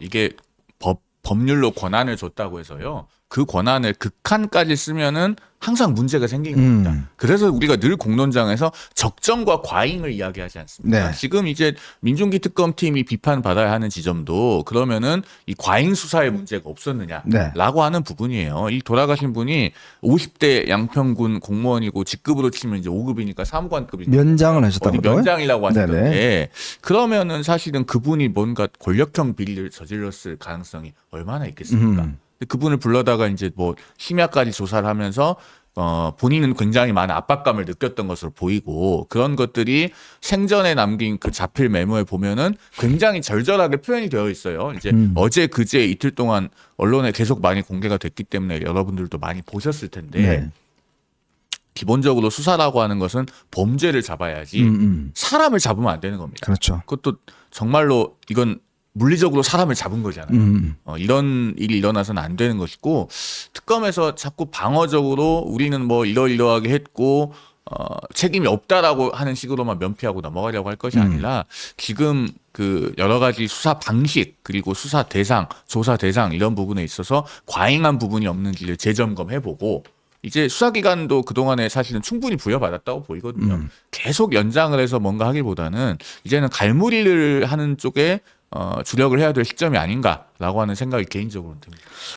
이게 법 법률로 권한을 줬다고 해서요. 그 권한을 극한까지 쓰면은 항상 문제가 생기는 겁니다. 음. 그래서 우리가 늘 공론장에서 적정과 과잉을 이야기하지 않습니까? 네. 지금 이제 민중기 특검팀이 비판받아야 하는 지점도 그러면은 이 과잉 수사의 문제가 없었느냐라고 네. 하는 부분이에요. 이 돌아가신 분이 50대 양평군 공무원이고 직급으로 치면 이제 5급이니까 사무관급이니까 면장을 하셨다고요? 면장이라고 네네. 그러면은 사실은 그분이 뭔가 권력형 비리를 저질렀을 가능성이 얼마나 있겠습니까? 음. 근데 그분을 불러다가 이제 뭐 심야까지 조사를 하면서 어 본인은 굉장히 많은 압박감을 느꼈던 것으로 보이고 그런 것들이 생전에 남긴 그 자필 메모에 보면은 굉장히 절절하게 표현이 되어 있어요. 이제 음. 어제 그제 이틀 동안 언론에 계속 많이 공개가 됐기 때문에 여러분들도 많이 보셨을 텐데 네. 기본적으로 수사라고 하는 것은 범죄를 잡아야지 음, 음. 사람을 잡으면 안 되는 겁니다. 그렇죠. 그것도 정말로 이건 물리적으로 사람을 잡은 거잖아요. 음. 어, 이런 일이 일어나서는 안 되는 것이고 특검에서 자꾸 방어적으로 우리는 뭐 이러이러하게 했고 어, 책임이 없다라고 하는 식으로만 면피하고 넘어가려고 할 것이 음. 아니라 지금 그 여러 가지 수사 방식 그리고 수사 대상, 조사 대상 이런 부분에 있어서 과잉한 부분이 없는지를 재점검해보고 이제 수사기관도 그동안에 사실은 충분히 부여받았다고 보이거든요. 음. 계속 연장을 해서 뭔가 하기보다는 이제는 갈무리를 하는 쪽에 어, 주력을 해야 될 시점이 아닌가라고 하는 생각이 개인적으로는 듭니다.